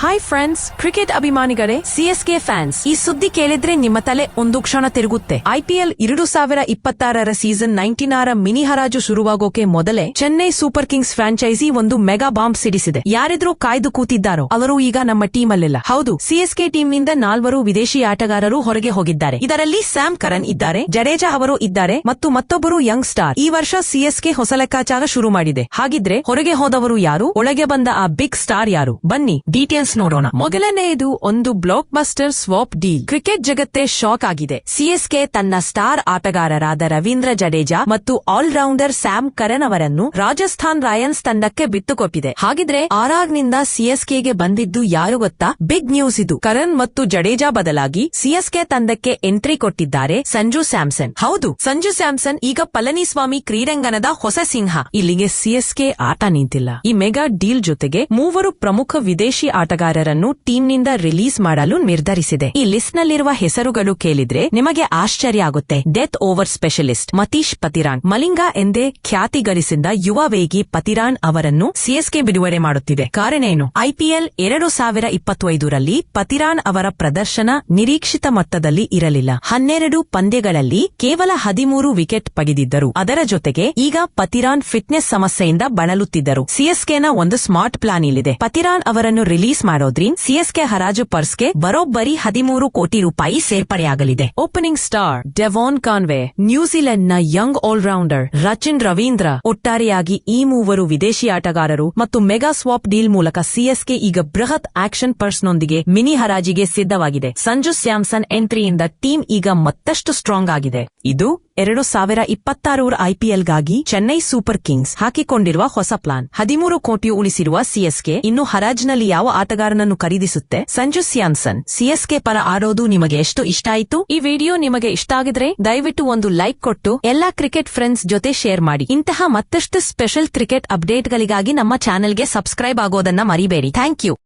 Hi friends cricket ಅಭಿಮಾನಿಗಳೇ CSK fans ಈ ಸುದ್ದಿ ಕೇಳಿದ್ರೆ ನಿಮ್ಮ ತಲೆ ಒಂದು ಕ್ಷಣ ತಿರುಗುತ್ತೆ. ಐಪಿಎಲ್ ಎರಡು ಸಾವಿರ ಇಪ್ಪತ್ತಾರರ ಸೀಸನ್ ನೈನ್ಟೀನ್ ಆರ ಮಿನಿ ಹರಾಜು ಶುರುವಾಗೋಕೆ ಮೊದಲೇ ಚೆನ್ನೈ ಸೂಪರ್ ಕಿಂಗ್ಸ್ ಫ್ರಾಂಚೈಸಿ ಒಂದು ಮೆಗಾ ಬಾಂಬ್ ಸಿಡಿಸಿದೆ. ಯಾರಿದ್ರೂ ಕಾಯ್ದು ಕೂತಿದ್ದಾರೋ, ಅವರು ಈಗ ನಮ್ಮ ಟೀಮ್ ಅಲ್ಲಿಲ್ಲ ಹೌದು ಸಿಎಸ್ಕೆ ಟೀಮ್ನಿಂದ ನಾಲ್ವರು ವಿದೇಶಿ ಆಟಗಾರರು ಹೊರಗೆ ಹೋಗಿದ್ದಾರೆ. ಇದರಲ್ಲಿ ಸ್ಯಾಮ್ ಕರನ್ ಇದ್ದಾರೆ ಜಡೇಜಾ ಅವರು ಇದ್ದಾರೆ, ಮತ್ತು ಮತ್ತೊಬ್ಬರು ಯಂಗ್ ಸ್ಟಾರ್ ಈ ವರ್ಷ ಸಿಎಸ್ಕೆ ಹೊಸ ಲೆಕ್ಕಾಚಾರ ಶುರು ಮಾಡಿದೆ. ಹಾಗಿದ್ರೆ ಹೊರಗೆ ಹೋದವರು ಯಾರು? ಒಳಗೆ ಬಂದ ಆ ಬಿಗ್ ಸ್ಟಾರ್ ಯಾರು? ಬನ್ನಿ ಡೀಟೇಲ್ಸ್ ನೋಡೋಣ. ಮೊದಲನೆಯದು ಒಂದು blockbuster swap deal cricket ಜಗತ್ತೇ ಶಾಕ್ ಆಗಿದೆ. ಸಿಎಸ್ಕೆ ತನ್ನ ಸ್ಟಾರ್ ಆಟಗಾರರಾದ ರವೀಂದ್ರ ಜಡೇಜಾ ಮತ್ತು ಆಲ್ರೌಂಡರ್ ಸ್ಯಾಮ್ ಕರನ್ ಅವರನ್ನು ರಾಜಸ್ಥಾನ್ ರಾಯನ್ಸ್ ತಂಡಕ್ಕೆ ಬಿತ್ತುಕೊಟ್ಟಿದೆ. ಹಾಗಿದ್ರೆ ಆರ್ಆರ್ನಿಂದ ಸಿಎಸ್ಕೆಗೆ ಬಂದಿದ್ದು ಯಾರು ಗೊತ್ತಾ? ಬಿಗ್ ನ್ಯೂಸ್ ಇದು. ಕರಣ್ ಮತ್ತು ಜಡೇಜಾ ಬದಲಾಗಿ ಸಿಎಸ್ಕೆ ತಂಡಕ್ಕೆ ಎಂಟ್ರಿ ಕೊಟ್ಟಿದ್ದಾರೆ ಸಂಜು ಸ್ಯಾಮ್ಸನ್. ಹೌದು, ಸಂಜು ಸ್ಯಾಮ್ಸನ್ ಈಗ ಪಳನಿಸ್ವಾಮಿ ಕ್ರೀಡಾಂಗಣದ ಹೊಸ ಸಿಂಹ. ಇಲ್ಲಿಗೆ ಸಿಎಸ್ಕೆ ಆಟ ನಿಂತಿಲ್ಲ. ಈ ಮೆಗಾ ಡೀಲ್ ಜೊತೆಗೆ ಮೂವರು ಪ್ರಮುಖ ವಿದೇಶಿ ಆಟಗಾರರನ್ನು ಟೀಮ್ನಿಂದ ರಿಲೀಸ್ ಮಾಡಲು ನಿರ್ಧರಿಸಿದೆ. ಈ ಲಿಸ್ಟ್ ನಲ್ಲಿರುವ ಹೆಸರುಗಳು ಕೇಳಿದ್ರೆ ನಿಮಗೆ ಆಶ್ಚರ್ಯ ಆಗುತ್ತೆ. Death over specialist Matheesha Pathirana Malinga ಎಂದೇ ಖ್ಯಾತಿ ಗಳಿಸಿದ ಯುವ ವೇಗಿ ಪತಿರಾನ್ ಅವರನ್ನು ಸಿಎಸ್ಕೆ ಬಿಡುಗಡೆ ಮಾಡುತ್ತಿದೆ. ಕಾರಣ ಏನು? ಐಪಿಎಲ್ ಎರಡು ಸಾವಿರ ಇಪ್ಪತ್ತೈದರಲ್ಲಿ ಪತಿರಾನ್ ಅವರ ಪ್ರದರ್ಶನ ನಿರೀಕ್ಷಿತ ಮಟ್ಟದಲ್ಲಿ ಇರಲಿಲ್ಲ. ಹನ್ನೆರಡು ಪಂದ್ಯಗಳಲ್ಲಿ ಕೇವಲ ಹದಿಮೂರು ವಿಕೆಟ್ ಪಡೆದಿದ್ದರು ಅದರ ಜೊತೆಗೆ ಈಗ ಪತಿರಾನ್ ಫಿಟ್ನೆಸ್ ಸಮಸ್ಯೆಯಿಂದ ಬಳಲುತ್ತಿದ್ದರು. ಸಿಎಸ್ಕೆನ ಒಂದು ಸ್ಮಾರ್ಟ್ ಪ್ಲಾನ್ ಇಲ್ಲಿದೆ. ಪತಿರಾನ್ ಅವರನ್ನು ರಿಲೀಸ್ ಮಾಡೋದ್ರಿಂದ ಸಿಎಸ್ಕೆ ಹರಾಜು ಪರ್ಸ್ಗೆ ಬರೋಬ್ಬರಿ ಹದಿಮೂರು ಕೋಟಿ ರೂಪಾಯಿ ಸೇರ್ಪಡೆಯಾಗಲಿದೆ. Opening star Devon Conway ನ್ಯೂಜಿಲೆಂಡ್ನ young all rounder Rachin Ravindra ಒಟ್ಟಾರೆಯಾಗಿ ಈ ಮೂವರು ವಿದೇಶಿ ಆಟಗಾರರು ಮತ್ತು ಮೆಗಾ ಸ್ವಾಪ್ ಡೀಲ್ ಮೂಲಕ ಸಿಎಸ್ಕೆ ಈಗ ಬೃಹತ್ ಆಕ್ಷನ್ ಪರ್ಸ್ನೊಂದಿಗೆ ಮಿನಿ ಹರಾಜಿಗೆ ಸಿದ್ಧವಾಗಿದೆ. ಸಂಜು ಸ್ಯಾಮ್ಸನ್ ಎಂಟ್ರಿಯಿಂದ ಟೀಮ್ ಈಗ ಮತ್ತಷ್ಟು ಸ್ಟ್ರಾಂಗ್ ಆಗಿದೆ. ಇದು ಎರಡು ಸಾವಿರ ಇಪ್ಪತ್ತಾರರ ಐಪಿಎಲ್ಗಾಗಿ ಚೆನ್ನೈ ಸೂಪರ್ ಕಿಂಗ್ಸ್ ಹಾಕಿಕೊಂಡಿರುವ ಹೊಸ ಪ್ಲಾನ್. ಹದಿಮೂರು ಕೋಟಿ ಉಳಿಸಿರುವ ಸಿಎಸ್ಕೆ ಇನ್ನು ಹರಾಜ್ನಲ್ಲಿ ಯಾವ ಆಟಗಾರನನ್ನು ಖರೀದಿಸುತ್ತೆ? ಸಂಜು ಸ್ಯಾಮ್ಸನ್. ಸಿಎಸ್ಕೆ ಪರ ಆಡೋದು ನಿಮಗೆ ಎಷ್ಟು ಇಷ್ಟ ಆಯಿತು? ಈ ವಿಡಿಯೋ ನಿಮಗೆ ಇಷ್ಟ ಆಗಿದ್ರೆ ದಯವಿಟ್ಟು ಒಂದು ಲೈಕ್ ಕೊಟ್ಟು ಎಲ್ಲಾ ಕ್ರಿಕೆಟ್ ಫ್ರೆಂಡ್ಸ್ ಜೊತೆ ಶೇರ್ ಮಾಡಿ. ಇಂತಹ ಮತ್ತಷ್ಟು ಸ್ಪೆಷಲ್ ಕ್ರಿಕೆಟ್ ಅಪ್ಡೇಟ್ಗಳಿಗಾಗಿ ನಮ್ಮ ಚಾನೆಲ್ಗೆ ಸಬ್ಸ್ಕ್ರೈಬ್ ಆಗೋದನ್ನ ಮರಿಬೇಡಿ. Thank you.